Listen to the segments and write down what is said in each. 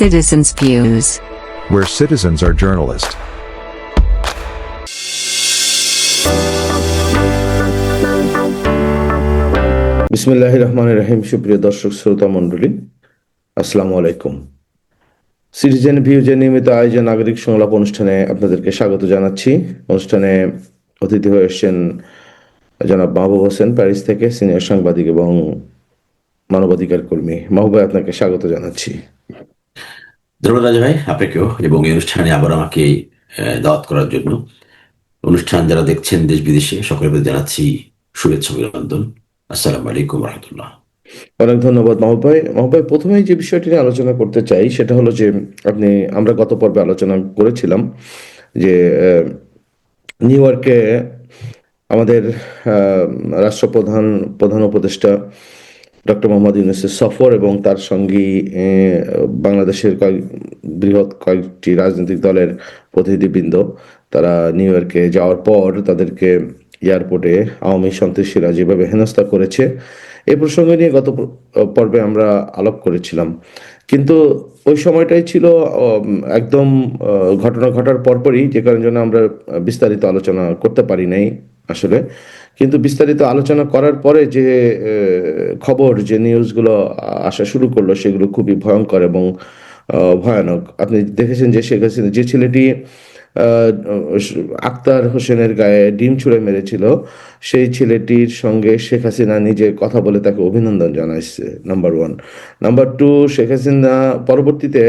citizens' views. where citizens are journalists. বিসমিল্লাহ রহমান রহিম সুপ্রিয় দর্শক শ্রোতা মণ্ডলী আসসালামু আলাইকুম সিটিজেন ভিউজের নিয়মিত আয়োজন নাগরিক সংলাপ অনুষ্ঠানে আপনাদেরকে স্বাগত জানাচ্ছি অনুষ্ঠানে অতিথি হয়ে এসেছেন জনাব মাহবুব হোসেন প্যারিস থেকে সিনিয়র সাংবাদিক এবং মানবাধিকার কর্মী মাহবুব ভাই, আপনাকে স্বাগত জানাচ্ছি ধন্যবাদ রাজা ভাই, আপনাকেও এবং এই অনুষ্ঠানে আবার আমাকে দাওয়াত করার জন্য। অনুষ্ঠান যারা দেখছেন দেশ বিদেশে, সকলের প্রতি জানাচ্ছি শুভেচ্ছা, অভিনন্দন। আসসালামু আলাইকুম রহমতুল্লাহ অনেক ধন্যবাদ মাহবুব ভাই মাহবুব ভাই প্রথমেই যে বিষয়টি নিয়ে আলোচনা করতে চাই, সেটা হলো যে আপনি, আমরা গত পর্বে আলোচনা করেছিলাম যে নিউ ইয়র্কে আমাদের রাষ্ট্রপ্রধান, প্রধান উপদেষ্টা ডক্টর মোহাম্মদ ইউনুসের সফর এবং তার সঙ্গী বাংলাদেশের কয়েক, বৃহৎ কয়েকটি রাজনৈতিক দলের প্রতিনিধিবৃন্দ, তারা নিউ ইয়র্কে যাওয়ার পর তাদেরকে এয়ারপোর্টে আওয়ামী সন্ত্রাসীরা যেভাবে হেনস্থা করেছে এই প্রসঙ্গ নিয়ে গত পর্বে আমরা আলাপ করেছিলাম। কিন্তু ওই সময়টাই ছিল একদম ঘটনা ঘটার পরপরই যে কারণে জন্য আমরা বিস্তারিত আলোচনা করতে পারি নাই আসলে। কিন্তু বিস্তারিত আলোচনা করার পরে যে খবর, যে নিউজগুলো আসা শুরু করল, সেগুলো খুবই ভয়ঙ্কর এবং ভয়ানক। আপনি দেখেছেন যে শেখ হাসিনা, যে ছেলেটি আক্তার হোসেনের গায়ে ডিম ছুঁড়ে মেরেছিল, সেই ছেলেটির সঙ্গে শেখ হাসিনা নিজে কথা বলে তাকে অভিনন্দন জানাইছে number one number two Sheikh Hasina পরবর্তীতে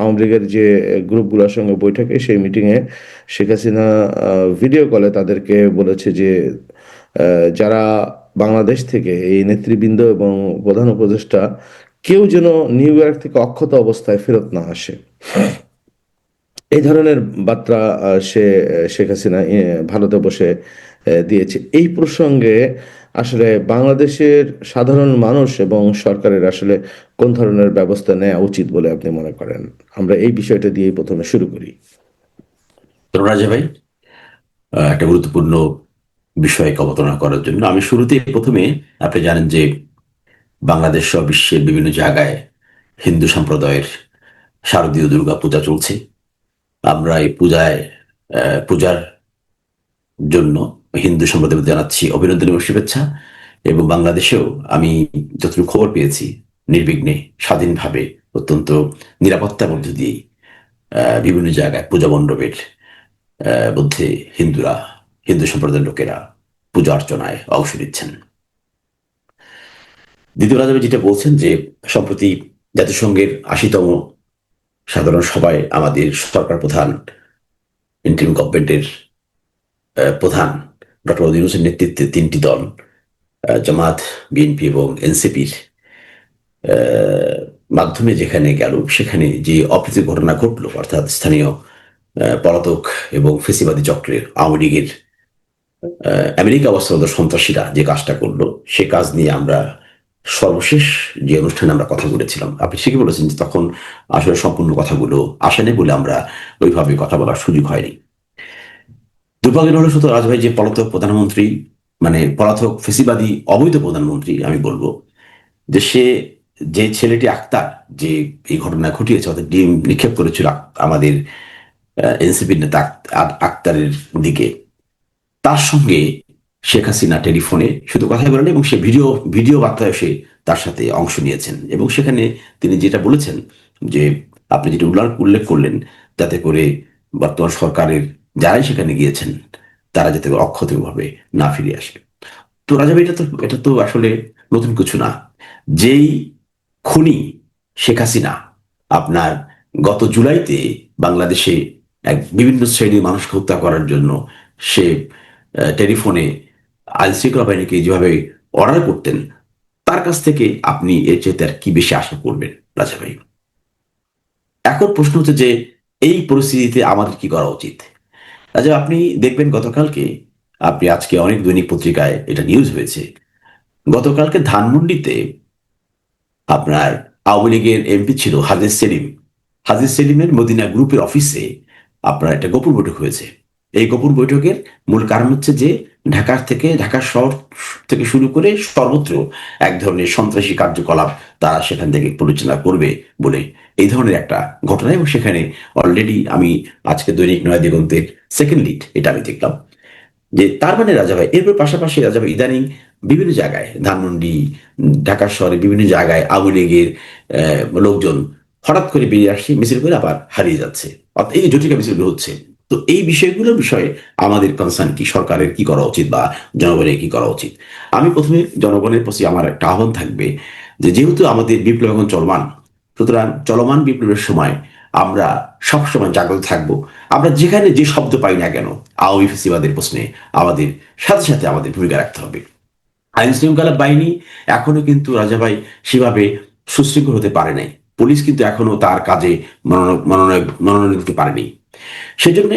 আওয়ামী লীগের যে গ্রুপগুলোর সঙ্গে বৈঠকে সেই মিটিংয়ে শেখ হাসিনা ভিডিও কলে তাদেরকে বলেছে যে যারা বাংলাদেশ থেকে এই নেতৃবৃন্দ এবং প্রধান উপদেষ্টা, কেউ যেন নিউ ইয়র্ক থেকে অক্ষত অবস্থায় ফেরত না আসে। এই ধরনের বার্তা সে, শেখ হাসিনা ভারতে বসে দিয়েছে। এই প্রসঙ্গে আসলে বাংলাদেশের সাধারণ মানুষ এবং সরকারের আসলে কোন ধরনের ব্যবস্থা নেওয়া উচিত বলে আপনি মনে করেন? আমরা এই বিষয়টা দিয়েই প্রথমে শুরু করি। রাজা ভাই। একটা গুরুত্বপূর্ণ বিষয়কে অবতারণা করার জন্য। আমি শুরুতে প্রথমে আপনি জানেন যে বাংলাদেশ সহ বিশ্বের বিভিন্ন জায়গায় হিন্দু সম্প্রদায়ের শারদীয় দুর্গা পূজা চলছে। আমরা এই পূজায় পূজার জন্য হিন্দু সম্প্রদায় জানাচ্ছি অভিনন্দন এবং শুভেচ্ছা এবং বাংলাদেশেও আমি যতটুকু খবর পেয়েছি, নির্বিঘ্নে স্বাধীনভাবে অত্যন্ত নিরাপত্তার মধ্য দিয়ে বিভিন্ন জায়গায় পূজা মণ্ডপের মধ্যে হিন্দুরা হিন্দু সম্প্রদায়ের লোকেরা পূজা অর্চনায় অংশ নিচ্ছেন। দ্বিতীয় রাজা যেটা বলছেন যে, সম্প্রতি জাতিসংঘের আশিতম সাধারণ সভায় আমাদের সরকার প্রধান ইন্টারিম গভর্নমেন্টের প্রধান ডক্টর ইউনুসের নেতৃত্বে তিনটি দল জামাত বিএনপি এবং এনসিপির মাধ্যমে যেখানে গেল, সেখানে যে অপ্রীতি ঘটনা ঘটলো, অর্থাৎ স্থানীয় পলাতক এবং ফেসিবাদী চক্রের আওয়ামী লীগের আমেরিকা অবস্থানত সন্ত্রাসীরা যে কাজটা করল, সে কাজ নিয়ে আমরা সর্বশেষ যে অনুষ্ঠানে আমরা কথা বলেছিলাম, আপনি ঠিকই বলেছেন যে তখন আসলে সম্পূর্ণ কথাগুলো আসেনি বলে আমরা ওইভাবে কথা বলার সুযোগ হয়নি। দুর্ভাগ্যের হলো শুধু রাজভাই যে পলাতক প্রধানমন্ত্রী মানে পলাতক ফেসিবাদী, অবৈধ প্রধানমন্ত্রী আমি বলব, যে সে যে ছেলেটি আক্তার, যে এই ঘটনা ঘটিয়েছে, অর্থাৎ ডিম নিক্ষেপ করেছিল আমাদের এনসিপির নেতা আক- আক- আক্তারের দিকে তার সঙ্গে শেখ হাসিনা টেলিফোনে শুধু কথাই বলেন এবং সে ভিডিও ভিডিও বার্তায় সে তার সাথে অংশ নিয়েছেন। এবং সেখানে তিনি যেটা বলেছেন যে, আপনি যেটা উল্লেখ করলেন, যাতে করে বর্তমান সরকারের যারাই সেখানে গিয়েছেন, তারা যাতে অক্ষতভাবে না ফিরে আসে। তো রাজা এটা তো এটা তো আসলে নতুন কিছু না। যেই খুনি শেখ হাসিনা আপনার গত জুলাইতে বাংলাদেশে এক বিভিন্ন শ্রেণির মানুষকে হত্যা করার জন্য সে টেলিফোনে আইন শৃঙ্খলা বাহিনীকে যেভাবে অর্ডার করতেন, তার কাছ থেকে আপনি এর চেয়ে আর কি বেশি আশা করবেন, রাজা ভাই? এখন প্রশ্ন হচ্ছে যে, এই পরিস্থিতিতে আমাদের কি করা উচিত? রাজা, আপনি দেখবেন গতকালকে, আপনি আজকে অনেক দৈনিক পত্রিকায় এটা নিউজ হয়েছে। গতকালকে ধানমন্ডিতে আপনার আওয়ামী লীগের এমপি ছিল হাজির সেলিম। হাজির সেলিমের মদিনা গ্রুপের অফিসে আপনার একটা গোপন বৈঠক হয়েছে। এই গোপন বৈঠকের মূল কারণ হচ্ছে যে ঢাকা থেকে, ঢাকা শহর থেকে শুরু করে সর্বত্র এক ধরনের সন্ত্রাসী কার্যকলাপ তারা সেখান থেকে পরিচালনা করবে বলে এই ধরনের একটা ঘটনা। এবং সেখানে অলরেডি আমি আজকে দৈনিক নয়া দিগন্তের সেকেন্ড লিড এটা আমি দেখলাম। যে তার মানে রাজা ভাই, এরপর পাশাপাশি রাজা ভাই ইদানিং বিভিন্ন জায়গায়, ধানমন্ডি, ঢাকা শহরে বিভিন্ন জায়গায় আওয়ামী লীগের লোকজন হঠাৎ করে বেরিয়ে আসছে, মিছিল করে আবার হারিয়ে যাচ্ছে। অর্থাৎ এই জটিকা মিছিলগুলো হচ্ছে তো এই বিষয়গুলোর বিষয়ে আমাদের কনসার্ন কি? সরকারের কি করা উচিত বা জনগণের কি করা উচিত? আমি প্রথমে জনগণের প্রতি আমার একটা আহ্বান থাকবে যে যেহেতু আমাদের বিপ্লব এখন চলমান, সুতরাং চলমান বিপ্লবের সময় আমরা সবসময় জাগ্রত থাকব। আমরা যেখানে যে শব্দ পাই না কেন, আওয়ামী ফেসিবাদের প্রশ্নে আমাদের সাথে সাথে আমাদের ভূমিকা রাখতে হবে। আইন শৃঙ্খলা বাহিনী এখনও কিন্তু রাজাভাই সেভাবে সুশৃঙ্খল হতে পারে নাই। পুলিশ কিন্তু এখনও তার কাজে মনোনয়ন দিতে পারেনি। সেজন্য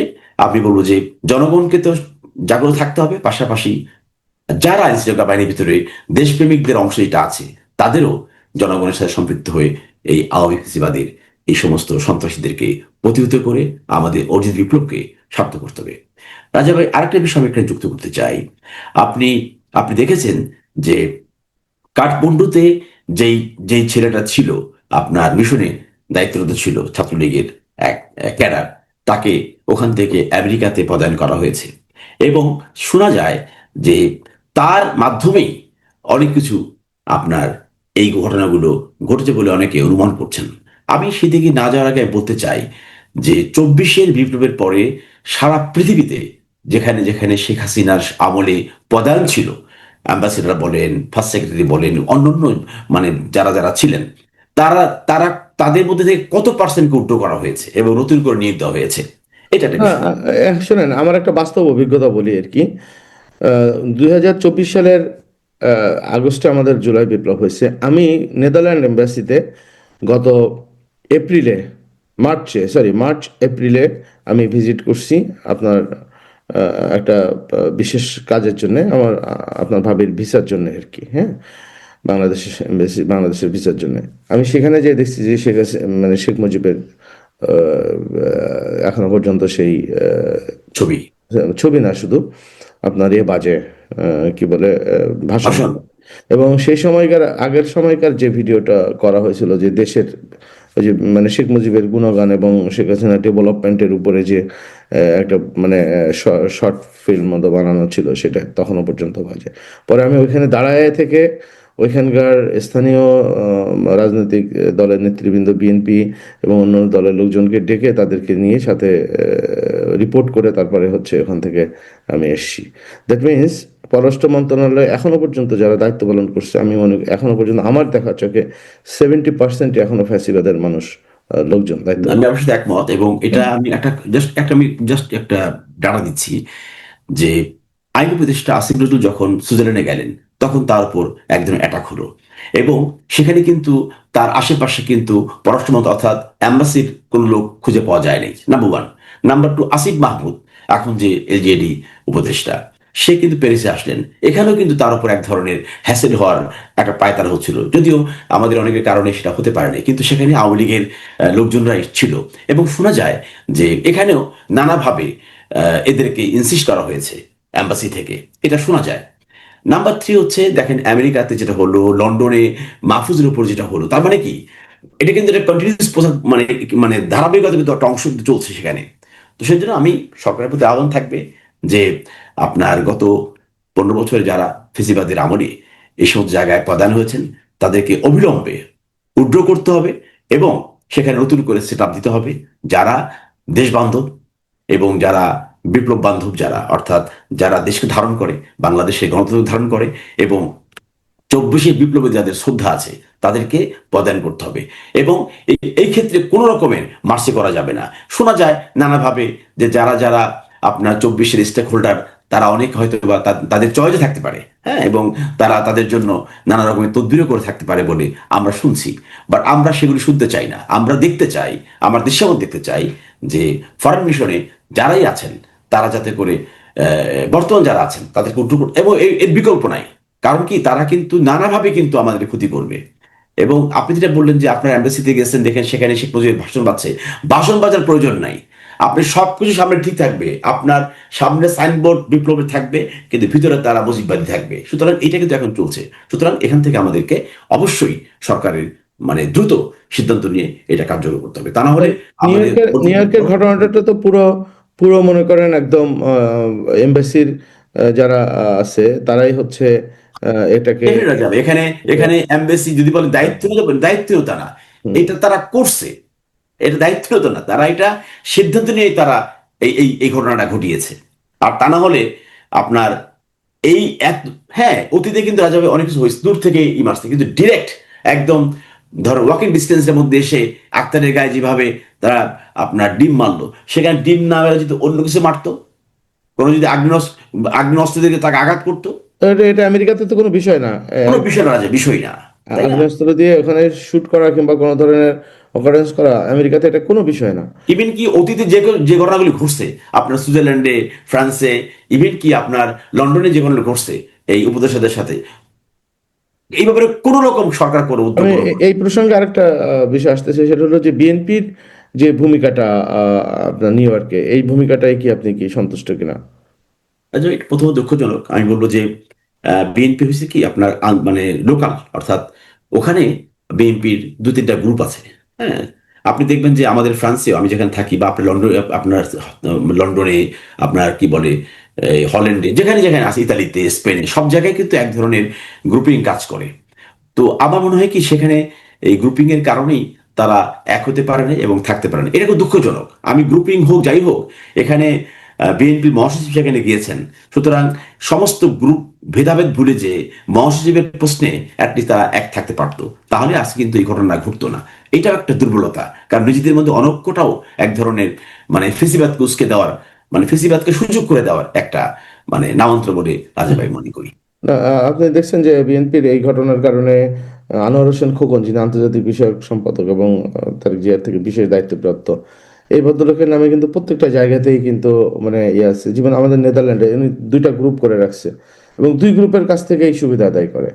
আমি বলব যে জনগণকে তো জাগ্রত থাকতে হবে। পাশাপাশি যারা আইন শৃঙ্খলা বাহিনীর ভিতরে দেশপ্রেমিকদের অংশ যেটা আছে, তাদেরও জনগণের সাথে সম্পৃক্ত হয়ে এই আওয়ামী এই সমস্ত সন্ত্রাসীদেরকে প্রতিহত করে আমাদের অর্জিত বিপ্লবকে সার্থক করতে হবে। রাজা ভাই, আরেকটা বিষয় আমি এখানে যুক্ত করতে চাই। আপনি আপনি দেখেছেন যে কাঠমান্ডুতে যেই যেই ছেলেটা ছিল, আপনার মিশনে দায়িত্বরত ছিল ছাত্রলীগের এক ক্যাডার তাকে ওখান থেকে আমেরিকাতে পদায়ন করা হয়েছে। এবং শোনা যায় যে তার মাধ্যমেই অনেক কিছু আপনার এই ঘটনাগুলো ঘটেছে বলে অনেকে অনুমান করছেন। আমি সেদিকে না যাওয়ার আগে বলতে চাই যে চব্বিশের বিপ্লবের পরে সারা পৃথিবীতে যেখানে যেখানে শেখ হাসিনার আমলে পদায়ন ছিল, অ্যাম্বাসেডার বলেন, ফার্স্ট সেক্রেটারি বলেন, অন্যান্য মানে যারা যারা ছিলেন, তারা তারা তাদের মধ্যে থেকে কত পার্সেন্টকে উড্ড করা হয়েছে এবং নতুন করে নিয়োগ দেওয়া হয়েছে? এটা হ্যাঁ, শোনেন আমার একটা বাস্তব অভিজ্ঞতা বলি আর কি। দুই হাজার চব্বিশ সালের আগস্টে আমাদের জুলাই বিপ্লব হয়েছে। আমি নেদারল্যান্ড এম্বাসিতে গত এপ্রিলে মার্চে সরি মার্চ এপ্রিলে আমি ভিজিট করছি আপনার একটা বিশেষ কাজের জন্য আমার আপনার ভাবির ভিসার জন্য আর কি হ্যাঁ। বাংলাদেশের এম্বাসি বাংলাদেশের ভিসার জন্য। আমি সেখানে যে দেখছি যে শেখ মানে শেখ মুজিবের এখনও পর্যন্ত সেই ছবি। ছবি না শুধু আপনার ইয়ে বাজে কি বলে ভাষণ। এবং সেই সময়কার আগের সময়কার যে ভিডিওটা করা হয়েছিল যে দেশের ওই যে মানে শেখ মুজিবের গুণগান এবং শেখ হাসিনা ডেভেলপমেন্টের উপরে যে একটা মানে শর্ট ফিল্ম মতো বানানো ছিল সেটা তখনও পর্যন্ত বাজে। পরে আমি ওইখানে দাঁড়ায় থেকে ওইখানকার স্থানীয় রাজনৈতিক দলের নেতৃবৃন্দ বিএনপি এবং অন্য দলের লোকজনকে ডেকে তাদেরকে নিয়ে সাথে রিপোর্ট করে তারপরে হচ্ছে ওখান থেকে আমি এসছি। দ্যাট মিনস পররাষ্ট্র মন্ত্রণালয় এখনও পর্যন্ত যারা দায়িত্ব পালন করছে আমি মনে এখনও পর্যন্ত আমার দেখা চোখে সেভেন্টি পার্সেন্ট এখনও ফ্যাসিবাদের মানুষ লোকজন দায়িত্ব আমি আপনার সাথে একমত এবং এটা আমি একটা জাস্ট একটা আমি জাস্ট একটা ডাটা দিচ্ছি যে আইন উপদেষ্টা আসিফ নজরুল যখন সুইজারল্যান্ডে গেলেন তখন তার উপর এক ধরনের অ্যাটাক হলো। এবং সেখানে কিন্তু তার আশেপাশে কিন্তু পররাষ্ট্র মন্ত্রক অর্থাৎ অ্যাম্বাসির কোনো লোক খুঁজে পাওয়া যায়নি। Number one number two Asif Mahmud, এখন যে এলজেডি উপদেষ্টা, সে কিন্তু প্যারিসে আসলেন। এখানেও কিন্তু তার উপর এক ধরনের হ্যাসেল হওয়ার একটা পায়তারা হচ্ছিল। যদিও আমাদের অনেকের কারণে সেটা হতে পারেনি, কিন্তু সেখানে আওয়ামী লীগের লোকজনরা ছিল এবং শোনা যায় যে এখানেও নানাভাবে এদেরকে ইনসিস্ট করা হয়েছে অ্যাম্বাসি থেকে। এটা শোনা যায়। নাম্বার থ্রি হচ্ছে, দেখেন আমেরিকাতে যেটা হলো, লন্ডনে মাহফুজের উপর যেটা হলো, তার মানে কি? এটা কিন্তু একটা কন্টিনিউস মানে মানে ধারাবাহিকতা কিন্তু একটা অংশ চলছে সেখানে। তো সেই জন্য আমি সরকারের প্রতি আহ্বান থাকবে যে, আপনার গত পনেরো বছরে যারা ফেসিবাদের আমলে এই সমস্ত জায়গায় প্রদান হয়েছেন, তাদেরকে অবিলম্বে উড্র করতে হবে এবং সেখানে নতুন করে সেট দিতে হবে যারা দেশবান্ধব এবং যারা বিপ্লব বান্ধব যারা, অর্থাৎ যারা দেশকে ধারণ করে বাংলাদেশে গণতন্ত্র ধারণ করে এবং চব্বিশে বিপ্লবে যাদের শ্রদ্ধা আছে, তাদেরকে প্রদান করতে হবে। এবং এই- ক্ষেত্রে কোনো রকমের মার্সি করা যাবে না। শোনা যায় নানাভাবে যে যারা যারা আপনার চব্বিশের স্টেক হোল্ডার তারা অনেক হয়তো বা তাদের চয়েসে থাকতে পারে হ্যাঁ এবং তারা তাদের জন্য নানা রকমের তদবিরও করে থাকতে পারে বলে আমরা শুনছি। বাট আমরা সেগুলি শুনতে চাই না। আমরা দেখতে চাই, আমার দৃশ্যমত দেখতে চাই যে ফরেন মিশনে যারাই আছেন তারা যাতে করে আহ, বর্তমান যারা আছেন তাদেরকে উদ্যোগ এবং এর- বিকল্প নাই। কারণ কি? তারা কিন্তু নানাভাবে কিন্তু আমাদের ক্ষতি করবে। এবং আপনি যেটা বললেন যে আপনার অ্যাম্বাসিতে গেছেন দেখেন সেখানে শেখ মুজিবের ভাষণ পাচ্ছে ভাষণ বাজার প্রয়োজন নাই। আপনি সবকিছু সামনে ঠিক থাকবে। আপনার সামনে সাইনবোর্ড বিপ্লবে থাকবে কিন্তু ভিতরে তারা মুজিববাদী থাকবে। সুতরাং এটা কিন্তু এখন চলছে। সুতরাং এখান থেকে আমাদেরকে অবশ্যই সরকারের মানে দ্রুত সিদ্ধান্ত নিয়ে এটা কার্যকর করতে হবে। তা না হলে নিউ ইয়র্কের ঘটনাটা তো পুরো পুরো মনে করেন একদম এমবাসির যারা আছে তারাই হচ্ছে এটাকে এখানে এখানে এমবেসি যদি বলে দায়িত্ব দায়িত্বতা না এটা তারা করছে। এটা দায়িত্বতা না তারা এটা সিদ্ধান্ত নিয়ে তারা এই এই এই ঘটনাটা ঘটিয়েছে। আর তা না হলে আপনার এই এক হ্যাঁ অতীতে কিন্তু রাজাবে অনেক কিছু হয়েছে। দূর থেকে ই মারছে কিন্তু ডিরেক্ট একদম ধরো ওয়াকিং ডিস্টেন্সের মধ্যে এসে আক্তারের গায়ে যেভাবে তারা আপনার ডিম মারলো সেখানে ডিম না মেরে যদি অন্য কিছু মারতো? কোনো যদি আগ্নেয় আগ্নেয়াস্ত্র দিয়ে তাকে আঘাত করতো? এটা আমেরিকাতে তো কোনো বিষয় না। কোনো বিষয় না বিষয় না। আগ্নেয়াস্ত্র দিয়ে ওখানে শুট করা কিংবা কোনো ধরনের অকারেন্স করা আমেরিকাতে এটা কোনো বিষয় না। ইভেন কি অতীতে যে যে ঘটনাগুলি ঘটছে আপনার সুইজারল্যান্ডে ফ্রান্সে ইভেন কি আপনার লন্ডনে যে ঘটনা ঘটছে এই উপদেষ্টাদের সাথে এই ব্যাপারে কোন রকম সরকার কোনো উদ্যোগ এই প্রসঙ্গে আরেকটা বিষয় আসতেছে সেটা হলো যে বিএনপির যে ভূমিকাটা আপনার নিউ ইয়র্কে এই ভূমিকাটাই কি আপনি কি সন্তুষ্ট কিনা? আচ্ছা, প্রথম দুঃখজনক। আমি বলব যে বিএনপি হয়েছে কি আপনার মানে লোকাল অর্থাৎ ওখানে বিএনপির দু তিনটা গ্রুপ আছে হ্যাঁ? আপনি দেখবেন যে আমাদের ফ্রান্সেও আমি যেখানে থাকি বা আপনার লন্ডন আপনার লন্ডনে আপনার কি বলে হল্যান্ডে, যেখানে যেখানে আছে, ইতালিতে, স্পেনে, সব জায়গায় কিন্তু এক ধরনের গ্রুপিং কাজ করে। তো আমার মনে হয় কি, সেখানে এই গ্রুপিং এর কারণেই তারা এক হতে পারে না এবং থাকতে পারে না এটা খুব দুঃখজনক। আমি গ্রুপিং হোক, যাই হোক, এখানে বিএনপি মহাসচিব সেখানে গিয়েছেন। সুতরাং সমস্ত গ্রুপ ভেদাভেদ ভুলে যে মহাসচিবের প্রশ্নে অ্যাটলিস্ট তারা এক থাকতে পারতো। তাহলে আজকে কিন্তু এই ঘটনা ঘটতো না। এটাও একটা দুর্বলতা। কারণ নিজেদের মধ্যে অনৈক্যটাও এক ধরনের মানে ফেসিবাদকে উস্কে দেওয়ার মানে ফেসিবাদকে সুযোগ করে দেওয়ার একটা মানে নামান্তর বলে রাজাভাই মনে করি। আপনি দেখছেন যে বিএনপির এই ঘটনার কারণে আনোয়ার হোসেন খোকন, যিনি আন্তর্জাতিক বিষয়ক সম্পাদক এবং তারেক জিয়ার থেকে বিশেষ দায়িত্বপ্রাপ্ত, এই ভদ্রলোকের নামে কিন্তু প্রত্যেকটা জায়গাতেই কিন্তু মানে ইয়ে আছে। যেমন আমাদের নেদারল্যান্ডে উনি দুইটা গ্রুপ করে রাখছে এবং দুই গ্রুপের কাছ থেকে এই সুবিধা আদায় করে।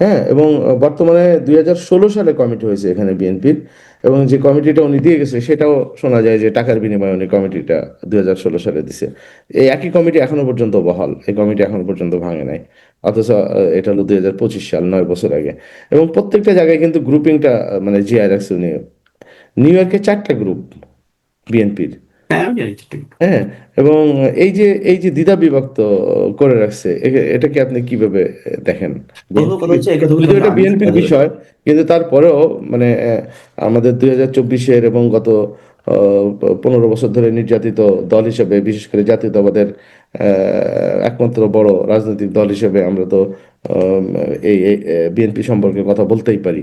হ্যাঁ এবং বর্তমানে দুই হাজার ষোলো সালে কমিটি হয়েছে এখানে বিএনপির। এবং যে কমিটিটা উনি দিয়ে গেছে, সেটাও শোনা যায় যে টাকার বিনিময়ে উনি কমিটিটা দুই ষোলো সালে দিছে। এই একই কমিটি এখনও পর্যন্ত বহাল। এই কমিটি এখনও পর্যন্ত ভাঙে নাই। অথচ এটা হলো দুই পঁচিশ সাল, নয় বছর আগে। এবং প্রত্যেকটা জায়গায় কিন্তু গ্রুপিংটা মানে জিআই রাখছে উনি, নিউ ইয়র্কে চারটা গ্রুপ বিএনপির হ্যাঁ হ্যাঁ এবং এই যে এই যে দ্বিধা বিভক্ত করে রাখছে এটাকে আপনি কীভাবে দেখেন? এটা বিএনপির বিষয় কিন্তু তারপরেও মানে আমাদের দুই হাজার চব্বিশের এবং গত পনেরো বছর ধরে নির্যাতিত দল হিসেবে বিশেষ করে জাতীয়তাবাদের আহ, একমাত্র বড় রাজনৈতিক দল হিসেবে আমরা তো আহ, এই বিএনপি সম্পর্কে কথা বলতেই পারি।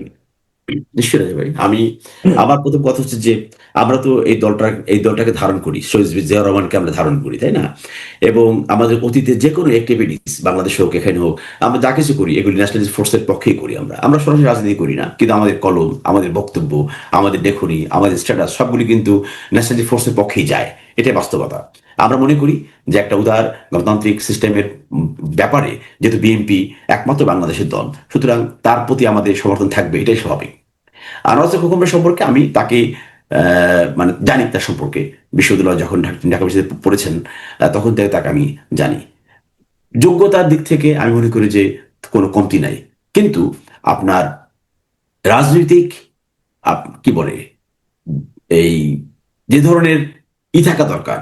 নিশ্চয়ই ভাই। আমি আমার প্রথম কথা হচ্ছে যে আমরা তো এই দলটা এই দলটাকে ধারণ করি শহীদ জিয়া রহমানকে আমরা ধারণ করি তাই না? এবং আমাদের অতীতে যে কোনো অ্যাক্টিভিটিস বাংলাদেশে হোক এখানে হোক আমরা যা কিছু করি এগুলি ন্যাশনালিস্ট ফোর্সের পক্ষেই করি আমরা। আমরা সরাসরি রাজনীতি করি না কিন্তু আমাদের কলম আমাদের বক্তব্য আমাদের লেখনী আমাদের স্ট্যাটাস সবগুলি কিন্তু ন্যাশনালিস্ট ফোর্সের পক্ষেই যায়। এটাই বাস্তবতা। আমরা মনে করি যে একটা উদার গণতান্ত্রিক সিস্টেমের ব্যাপারে যেহেতু বিএনপি একমাত্র বাংলাদেশের দল, সুতরাং তার প্রতি আমাদের সমর্থন থাকবে, এটাই স্বাভাবিক। আনোয়ার খোকমের সম্পর্কে আমি তাকে মানে জানি তার সম্পর্কে। বিশ্ববিদ্যালয় যখন ঢাকা বিশ্ববিদ্যালয়ে পড়েছেন তখন থেকে তাকে আমি জানি। যোগ্যতার দিক থেকে আমি মনে করি যে কোনো কমতি নাই। কিন্তু আপনার রাজনৈতিক কি বলে, এই যে ধরনের ই থাকা দরকার,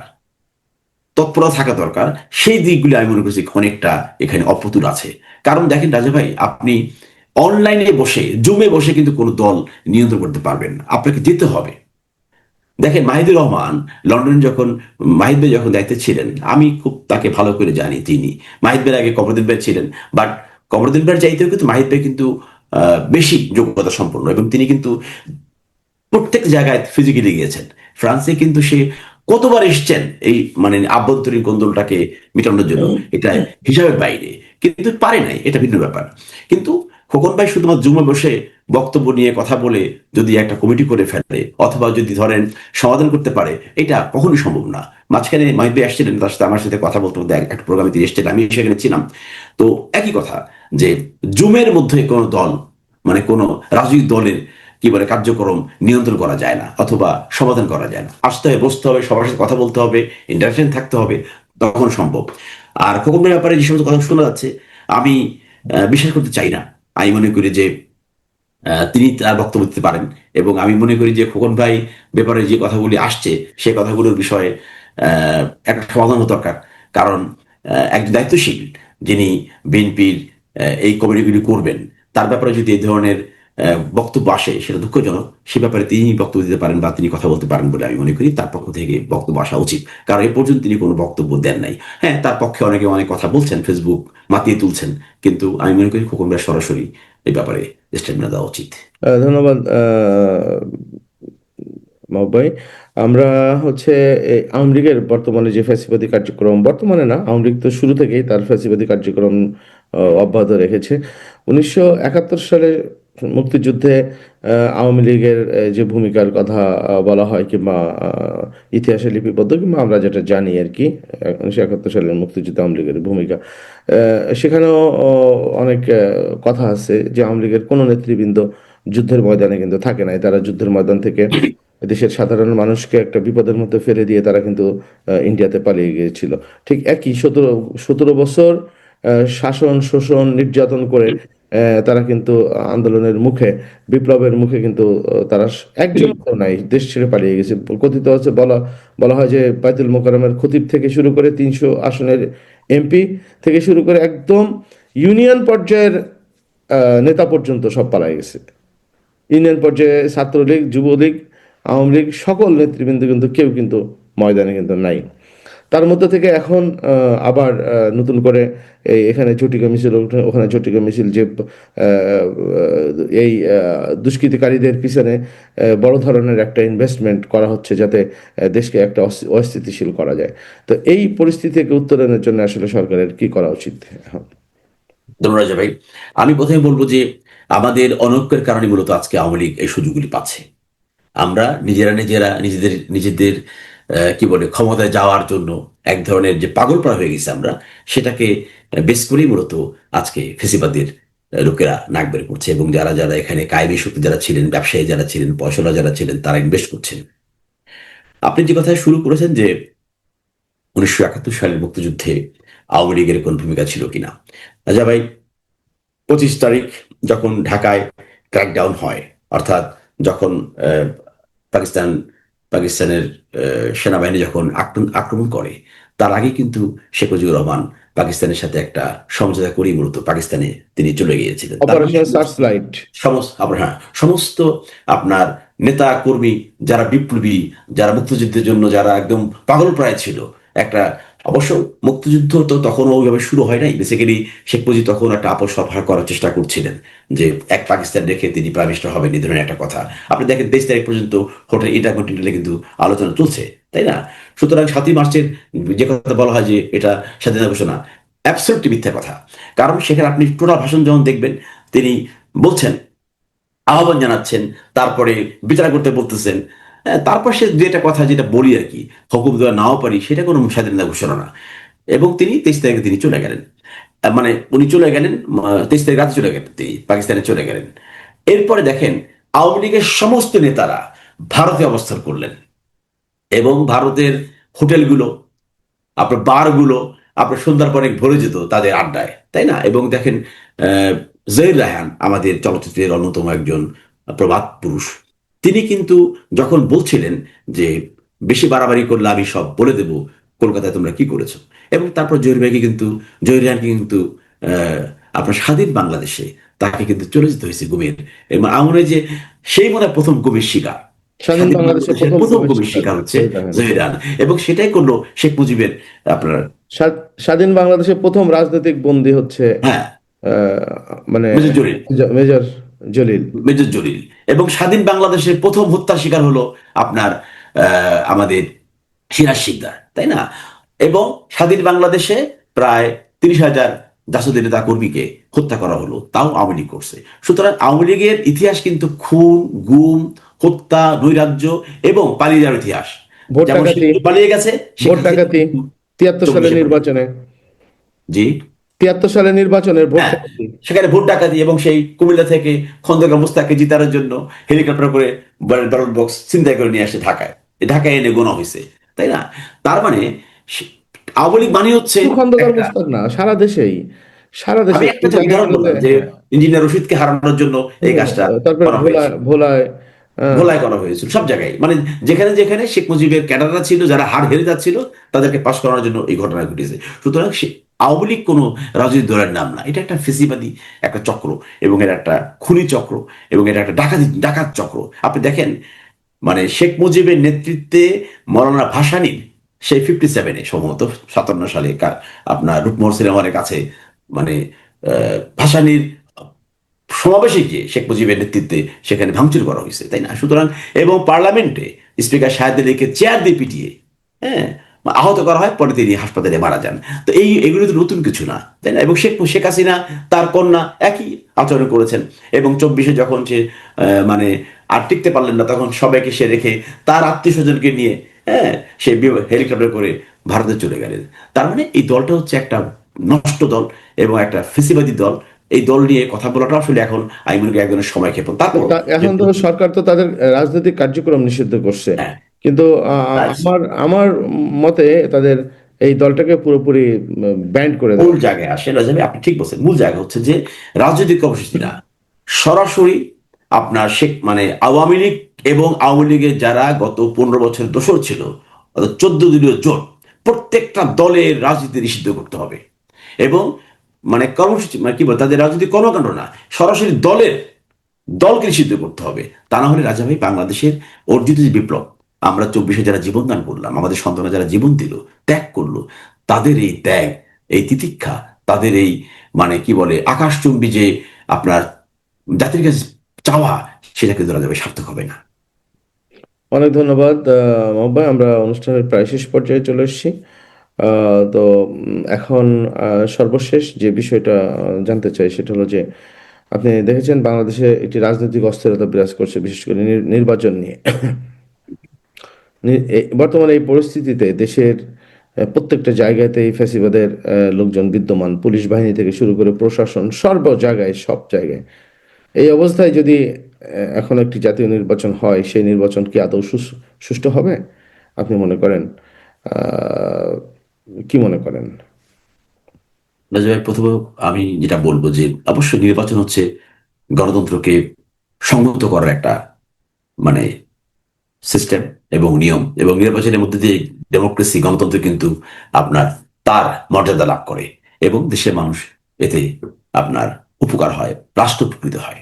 তৎপরতা থাকা দরকার। সেই দিকগুলি আমি মনে করছি অনেকটা এখানে অপ্রতুল আছে। কারণ দেখেন রাজা ভাই, আপনি অনলাইনে বসে জুমে বসে কিন্তু কোনো দল নিয়ন্ত্রণ করতে পারবেন আপনাকে যেতে হবে। দেখেন মাহিদুর রহমান, লন্ডন যখন, মাহিদ ভাই যখন দায়িত্বে ছিলেন, আমি খুব তাকে ভালো করে জানি তিনি। মাহিদ ভাইয়ের আগে কমরুদ্দিন ভাই ছিলেন বাট কমরুদ্দিন ভাইয়ের চাইতেও কিন্তু মাহিদ ভাই কিন্তু বেশি যোগ্যতা সম্পন্ন এবং তিনি কিন্তু প্রত্যেক জায়গায় ফিজিক্যালি গিয়েছেন। ফ্রান্সে কিন্তু সে কতবার এসছেন এই মানে আভ্যন্তরীণ কোন্দলটাকে মেটানোর জন্য? এটা হিসাবের বাইরে। কিন্তু পারে নাই এটা ভিন্ন ব্যাপার। কিন্তু খোকন ভাই শুধুমাত্র জুমে বসে বক্তব্য নিয়ে কথা বলে যদি একটা কমিটি করে ফেলে অথবা যদি ধরেন সমাধান করতে পারে এটা কখনোই সম্ভব না। মাঝখানে মাহিদ ভাই আসছিলেন তার সাথে আমার সাথে কথা বলতে বলতে একটা প্রোগ্রামে তিনি এসছেন আমি সেখানে ছিলাম। তো একই কথা যে জুমের মধ্যে কোনো দল মানে কোনো রাজনৈতিক দলের কি বলে কার্যক্রম নিয়ন্ত্রণ করা যায় না অথবা সমাধান করা যায় না। আসতে হবে, বসতে হবে, সবার সাথে কথা বলতে হবে ইন্টারাকশন থাকতে হবে, তখন সম্ভব। আর খোকনের ব্যাপারে যে সমস্ত কথা শোনা যাচ্ছে, আমি বিশ্বাস করতে চাই না। আমি মনে করি যে তিনি তার বক্তব্য দিতে পারেন এবং আমি মনে করি যে খোকন ভাই ব্যাপারে যে কথাগুলি আসছে, সে কথাগুলোর বিষয়ে একটা সমাধান দরকার। কারণ একজন দায়িত্বশীল যিনি বিএনপির এই কমিটিগুলি করবেন, তার ব্যাপারে যদি এই ধরনের বক্তব্য আসে, সেটা দুঃখজনক। সে ব্যাপারে তিনি বক্তব্য দিতে পারেন বা তিনি কথা বলতে পারেন বলে আমি মনে করি। তার পক্ষ থেকে বক্তব্য আসা উচিত। কারণ এ পর্যন্ত তিনি কোনো বক্তব্য দেন নাই। হ্যাঁ তার পক্ষে অনেকে অনেক কথা বলছেন, ফেসবুক মাতিয়ে তুলছেন। কিন্তু আমি মনে করি ভাই সরাসরি এই ব্যাপারে স্টেটমেন্ট দেওয়া উচিত। ধন্যবাদ আমরা হচ্ছে আওয়ামী লীগের বর্তমানে যে ফ্যাসিবাদী কার্যক্রম, বর্তমানে না, আওয়ামী লীগ তো শুরু থেকেই তার ফ্যাসিবাদী কার্যক্রম অব্যাহত রেখেছে। উনিশশো একাত্তর সালে মুক্তিযুদ্ধে আওয়ামী লীগের যে ভূমিকার কথা বলা হয় কিংবা ইতিহাসে লিপিবদ্ধ কিংবা আমরা যেটা জানি আর কি, উনিশশো একাত্তর সালের মুক্তিযুদ্ধে আওয়ামী লীগের ভূমিকা। সেখানেও অনেক কথা আছে যে আওয়ামী লীগের কোনো নেতৃবৃন্দ যুদ্ধের ময়দানে কিন্তু থাকে নাই। তারা যুদ্ধের ময়দান থেকে দেশের সাধারণ মানুষকে একটা বিপদের মধ্যে ফেলে দিয়ে তারা কিন্তু ইন্ডিয়াতে পালিয়ে গিয়েছিল। ঠিক একই সতেরো সতেরো বছর শাসন, শোষণ, নির্যাতন করে তারা কিন্তু আন্দোলনের মুখে বিপ্লবের মুখে কিন্তু তারা একজন নাই দেশ ছেড়ে পালিয়ে গেছে। কথিত হচ্ছে বলা বলা হয় যে বাইতুল মোকাররমের খতিব থেকে শুরু করে তিনশো আসনের এমপি থেকে শুরু করে একদম ইউনিয়ন পর্যায়ের আহ, নেতা পর্যন্ত সব পালিয়ে গেছে। ইউনিয়ন পর্যায়ে ছাত্রলীগ যুবলীগ আওয়ামী লীগ সকল নেতৃবৃন্দ কিন্তু কেউ কিন্তু ময়দানে কিন্তু নাই। তার মধ্যে থেকে এখন আবার নতুন করে এখানে চটিকা মিছিল ওখানে- চটিকা মিছিল যে এই দুষ্কৃতিকারীদের পিছনে বড় ধরনের একটা ইনভেস্টমেন্ট করা হচ্ছে যাতে দেশকে একটা অস্থি- অস্থিতিশীল করা যায়। তো এই পরিস্থিতি থেকে উত্তরণের জন্য আসলে সরকারের কি করা উচিত এখন? ধন্যবাদ ভাই। আমি প্রথমে বলব যে, আমাদের অনৈক্যের কারণে মূলত আজকে আওয়ামী লীগ এই সুযোগগুলি পাচ্ছে। আমরা নিজেরা নিজেরা, নিজেদের নিজেদের কি বলে, ক্ষমতায় যাওয়ার জন্য এক ধরনের যে পাগল পাগলপাড়া হয়ে গেছে আমরা, সেটাকে বেশ করেই মূলত আজকে ফেসিবাদের লোকেরা নাক বের করছে এবং যারা যারা এখানে কায়েমি শক্তি যারা ছিলেন, ব্যবসায়ী যারা ছিলেন পয়সলা যারা ছিলেন, তারা ইনভেস্ট করছেন। আপনি যে কথায় শুরু করেছেন যে উনিশশো একাত্তর সালের মুক্তিযুদ্ধে আওয়ামী লীগের কোন ভূমিকা ছিল কিনা, রাজা ভাই, পঁচিশ তারিখ যখন ঢাকায় ক্র্যাকডাউন হয়, অর্থাৎ যখন পাকিস্তান পাকিস্তানের সেনাবাহিনী যখন আক্রমণ করে তার আগে কিন্তু শেখ মুজিবুর রহমান পাকিস্তানের সাথে একটা সমঝোতা করেই মূলত পাকিস্তানে তিনি চলে গিয়েছিলেন। আপনার হ্যাঁ সমস্ত আপনার নেতা কর্মী যারা বিপ্লবী যারা মুক্তিযুদ্ধের জন্য যারা একদম পাগল প্রায় ছিল একটা অবশ্য মুক্তিযুদ্ধ তো তখন ওইভাবে শুরু হয় নাই। বেসিক্যালি শেখ মুজিব তখন একটা আপোষ সভা করার চেষ্টা করছিলেন যে এক পাকিস্তান রেখে তিনি প্রাইম মিনিস্টার হবেন এই ধরনের একটা কথা। আপনি দেখেন তেইশ তারিখ পর্যন্ত হোটেল ইন্টারকন্টিনেন্টালে কিন্তু আলোচনা চলছে, তাই না? সুতরাং সাতই মার্চের যে কথা বলা হয় যে এটা স্বাধীনতা ঘোষণা অ্যাবসলিউটলি মিথ্যা কথা। কারণ সেখানে আপনি টোটাল ভাষণ যখন দেখবেন, তিনি বলছেন, আহ্বান জানাচ্ছেন, তারপরে বিচার করতে বলতেছেন তারপর সে যেটা কথা যেটা বলি আর কি, হুকুম দেওয়া নাও পারি, সেটা কোনো স্বাধীনতা ঘোষণা না। এবং তিনি তেইশ তারিখে তিনি চলে গেলেন। মানে উনি চলে গেলেন তেইশ তারিখ রাতে চলে গেলেন, তিনি পাকিস্তানে চলে গেলেন। এরপরে দেখেন, আওয়ামী লীগের সমস্ত নেতারা ভারতে অবস্থান করলেন। এবং ভারতের হোটেলগুলো, আপনার বারগুলো, আপনার সন্ধ্যার পরে ভরে যেত তাদের আড্ডায়, তাই না? এবং দেখেন জহির রায়হান, আমাদের চলচ্চিত্রের অন্যতম একজন প্রবাদ পুরুষ। তিনি কিন্তু যখন বলছিলেন যে বেশি বাড়াবাড়ি করলে আমি সব বলে দেব কলকাতায় তোমরা কি করেছ? এবং তারপর জহির ভাইকে কিন্তু জহির রায়হানকে কিন্তু আপনার স্বাধীন বাংলাদেশে তাকে কিন্তু চলে যেতে হয়েছে গুমের। এবং আমার যে সেই মনে হয় প্রথম গুমের শিকার। স্বাধীন বাংলাদেশের প্রথম গুমের শিকার। হচ্ছে জহির এবং সেটাই করল শেখ মুজিবের আপনার স্বাধীন বাংলাদেশের প্রথম রাজনৈতিক বন্দী হচ্ছে হ্যাঁ। আহ, মানে মেজর জলিল। মেজর জলিল। এবং স্বাধীন বাংলাদেশের প্রথম হত্যার শিকার হলো আপনার আমাদের সিরাজ শিকদার তাই না? এবং স্বাধীন বাংলাদেশে প্রায় তিরিশ হাজার জাসদের নেতা কর্মীকে হত্যা করা হলো তাও আওয়ামী লীগ করছে। সুতরাং আওয়ামী লীগের ইতিহাস কিন্তু খুন গুম হত্যা নৈরাজ্য এবং পালিয়ে যাওয়ার ইতিহাস। পালিয়ে গেছে তিয়াত্তর সালের নির্বাচনে। জি। তিয়াত্তর সালে নির্বাচনের ভোট হ্যাঁ, সেখানে ভোট ডাকাতি এবং সেই কুমিল্লা থেকে খন্দকার মুস্তাককে জিতানোর জন্য হেলিকপ্টার করে ব্যালট বক্স চিন্তাই করে নিয়ে আসে ঢাকায়। ঢাকায় এনে গোনা হয়েছে তাই না? তার মানে আওয়ামী লীগ মানে হচ্ছে খন্দকার মুস্তাক না সারা দেশেই সারা দেশে যে ইঞ্জিনিয়ার রশিদকে হারানোর জন্য এই কাজটা ভোলায় ভোলায় করা হয়েছিল সব জায়গায়। মানে যেখানে যেখানে শেখ মুজিবের ক্যাডাররা ছিল যারা হার হেরে যাচ্ছিল তাদেরকে পাশ করানোর জন্য এই ঘটনা ঘটেছে। সুতরাং আওয়ামী লীগ কোনো রাজনৈতিক দলের নাম না। এটা একটা ফেসিবাদী একটা চক্র এবং এটা একটা খুনি চক্র এবং এটা একটা ডাকাতি, ডাকাত চক্র। আপনি দেখেন মানে শেখ মুজিবের নেতৃত্বে মৌলানা ভাসানীর সেই ফিফটি সেভেনে সম্ভবত সাতান্ন সালে আপনার রূপমোহর সিনেমার কাছে মানে ভাসানীর সমাবেশে গিয়ে শেখ মুজিবের নেতৃত্বে সেখানে ভাঙচুর করা হয়েছে, তাই না? সুতরাং এবং পার্লামেন্টে স্পিকার শাহেদ আলীকে চেয়ার দিয়ে পিটিয়ে হ্যাঁ আহত করা হয় পরে তিনি হাসপাতালে মারা যান। তো এই এগুলো তো নতুন কিছু না তাই না? এবং শেখ শেখ হাসিনা তার কন্যা একই আচরণ করেছেন। এবং চব্বিশে যখন সে মানে আর টিকতে পারলেন না তখন সবাইকে সে রেখে তার আত্মীয় স্বজনকে নিয়ে হ্যাঁ সে হেলিকপ্টার করে ভারতে চলে গেলেন। তার মানে এই দলটা হচ্ছে একটা নষ্ট দল এবং একটা ফেসিবাদী দল। এই দল নিয়ে কথা বলাটা আসলে এখন আমি মনে করি একজনের সময় ক্ষেপণ তারপর এখন তো সরকার তো তাদের রাজনৈতিক কার্যক্রম নিষিদ্ধ করছে। হ্যাঁ। কিন্তু আমার আমার মতে তাদের এই দলটাকে পুরোপুরি ব্যান্ড করে মূল জায়গায় আসে রাজাবি আপনি ঠিক বলছেন। মূল জায়গা হচ্ছে যে রাজনৈতিক কর্মসূচিরা সরাসরি আপনার শেখ মানে আওয়ামী লীগ এবং আওয়ামী লীগের যারা গত পনেরো বছর দোসর ছিল চোদ্দ দলীয় জোট প্রত্যেকটা দলের রাজনীতি নিষিদ্ধ করতে হবে। এবং মানে কর্মসূচি মানে কি বল তাদের রাজনৈতিক কর্মকাণ্ড না সরাসরি দলের দলকে নিষিদ্ধ করতে হবে। তা না হলে রাজা ভাই বাংলাদেশের অর্জিত যে বিপ্লব আমরা চব্বিশে যারা জীবন দান করলাম, আমাদের সন্তানরা যারা জীবন দিল, ত্যাগ করল, তাদের এই ত্যাগ, এই তিতিক্ষা, তাদের এই মানে কি বলে, আকাশচুম্বী যে আপনার জাতির কাছে চাওয়া, সেটা কিন্তু রাজা ভাই সার্থক হবে না। অনেক ধন্যবাদ মহব্বাই আমরা অনুষ্ঠানের প্রায় শেষ পর্যায়ে চলে এসেছি। তো এখন সর্বশেষ যে বিষয়টা জানতে চাই, সেটা হলো যে, আপনি দেখেছেন বাংলাদেশে একটি রাজনৈতিক অস্থিরতা বিরাজ করছে, বিশেষ করে নির- নির্বাচন নিয়ে। বর্তমানে এই পরিস্থিতিতে দেশের প্রত্যেকটা জায়গাতেই ফ্যাসিবাদের লোকজন বিদ্যমান। পুলিশ বাহিনী থেকে শুরু করে প্রশাসন, সর্ব জায়গায়, সব জায়গায়। এই অবস্থায় যদি এখন একটি জাতীয় নির্বাচন হয়, সেই নির্বাচন কি আদৌ সুষ্ঠু হবে? আপনি মনে করেন কি মনে করেন? রাজা প্রথমে আমি যেটা বলব যে, অবশ্যই নির্বাচন হচ্ছে গণতন্ত্রকে সংহত করার একটা মানে সিস্টেম এবং নিয়ম এবং নির্বাচনের মধ্যে দিয়ে ডেমোক্রেসি গণতন্ত্র কিন্তু আপনার তার মর্যাদা লাভ করে এবং দেশের মানুষ এতে আপনার উপকার হয় রাষ্ট্র উপকৃত হয়।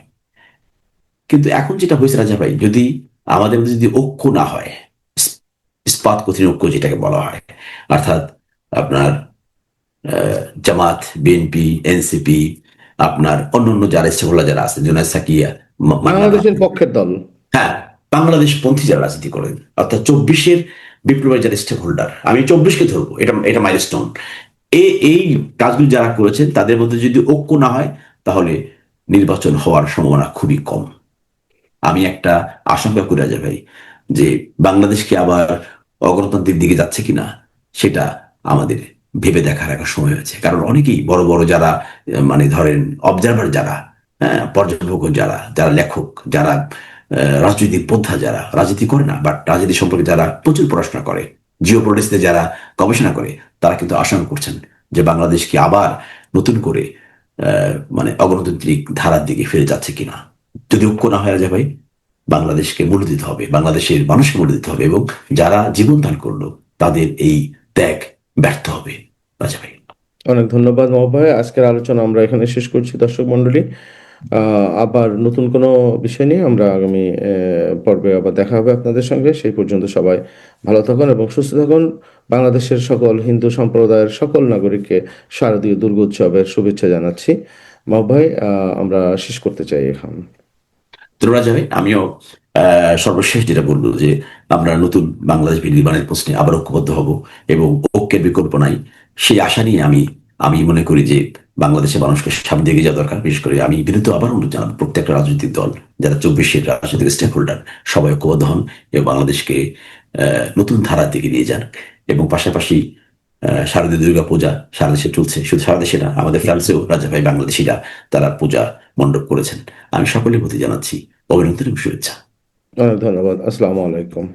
কিন্তু এখন যেটা হয়েছে রাজা ভাই যদি আমাদের মধ্যে যদি ঐক্য না হয় ইস- ইস্পাত কঠিন ঐক্য যেটাকে বলা হয় অর্থাৎ আপনার জামাত বিএনপি এনসিপি আপনার অন্য অন্য যারা ইচ্ছাগুলো যারা আছে জোনায় সাকিয়া বাংলাদেশের পক্ষের দল। হ্যাঁ। বাংলাদেশ পন্থী যারা রাজনীতি করেন, অর্থাৎ চব্বিশের বিপ্লবের যারা স্টেক হোল্ডার আমি চব্বিশকে ধরবো, এটা এটা মাইলস্টোন এই এই কাজগুলি যারা করেছেন, তাদের মধ্যে যদি ঐক্য না হয়, তাহলে নির্বাচন হওয়ার সম্ভাবনা খুবই কম। আমি একটা আশঙ্কা করে যাই ভাই, যে বাংলাদেশকে আবার অগণতান্ত্রিক দিকে যাচ্ছে কিনা, সেটা আমাদের ভেবে দেখার একটা সময় হয়েছে। কারণ অনেকেই বড় বড় যারা মানে ধরেন অবজারভার যারা হ্যাঁ পর্যবেক্ষক যারা যারা লেখক, যারা রাজনৈতিক বোদ্ধা যারা রাজনীতি করে না বাট রাজনীতি সম্পর্কে যারা প্রচুর পড়াশোনা করে জিও যারা গবেষণা করে তারা কিন্তু আশঙ্কা করছেন যে বাংলাদেশকে আবার নতুন করে মানে অগণতান্ত্রিক ধারার দিকে ফিরে যাচ্ছে কিনা। যদি ঐক্য না হয়ে যায় ভাই বাংলাদেশকে মূল্য দিতে হবে বাংলাদেশের মানুষকে মূল্য দিতে হবে এবং যারা জীবন দান করল তাদের এই ত্যাগ ব্যর্থ হবে। রাজা ভাই। অনেক ধন্যবাদ মহোদয়। আজকের আলোচনা আমরা এখানে শেষ করছি। দর্শক মণ্ডলী আহ, আবার নতুন কোনো বিষয় নিয়ে আমরা আগামী পর্বে আবার দেখা হবে আপনাদের সঙ্গে। সেই পর্যন্ত সবাই ভালো থাকুন এবং সুস্থ থাকুন। বাংলাদেশের সকল হিন্দু সম্প্রদায়ের সকল নাগরিককে শারদীয় দুর্গোৎসবের শুভেচ্ছা জানাচ্ছি। মহোদয় আহ, আমরা শেষ করতে চাই এখন। তোমরা যাবে আমিও সর্বশেষ যেটা বলব যে আমরা নতুন বাংলাদেশ নির্মাণের প্রশ্নে আবার ঐক্যবদ্ধ হব এবং ঐক্যের বিকল্প নাই। সেই আশা নিয়ে আমি আমি মনে করি যে বাংলাদেশের মানুষকে সামনে দিকে যাওয়া দরকার, বিশেষ করে আমি বিরুদ্ধ আবার অনুরোধ জানাব প্রত্যেকটা রাজনৈতিক দল, যারা চব্বিশের রাজনৈতিক স্টেক হোল্ডার সবাই ঐক্যবদ্ধ হন এবং বাংলাদেশকে নতুন ধারার দিকে নিয়ে যান এবং পাশাপাশি শারদীয় দুর্গা পূজা সারা দেশে চলছে। শুধু সারা দেশে না, আমাদের ফ্রান্সেও রাজা ভাই বাংলাদেশিরা তারা পূজা মণ্ডপ করেছেন। আমি সকলের প্রতি জানাচ্ছি অভিনন্দন এবং শুভেচ্ছা। ধন্যবাদ। আসসালামু আলাইকুম।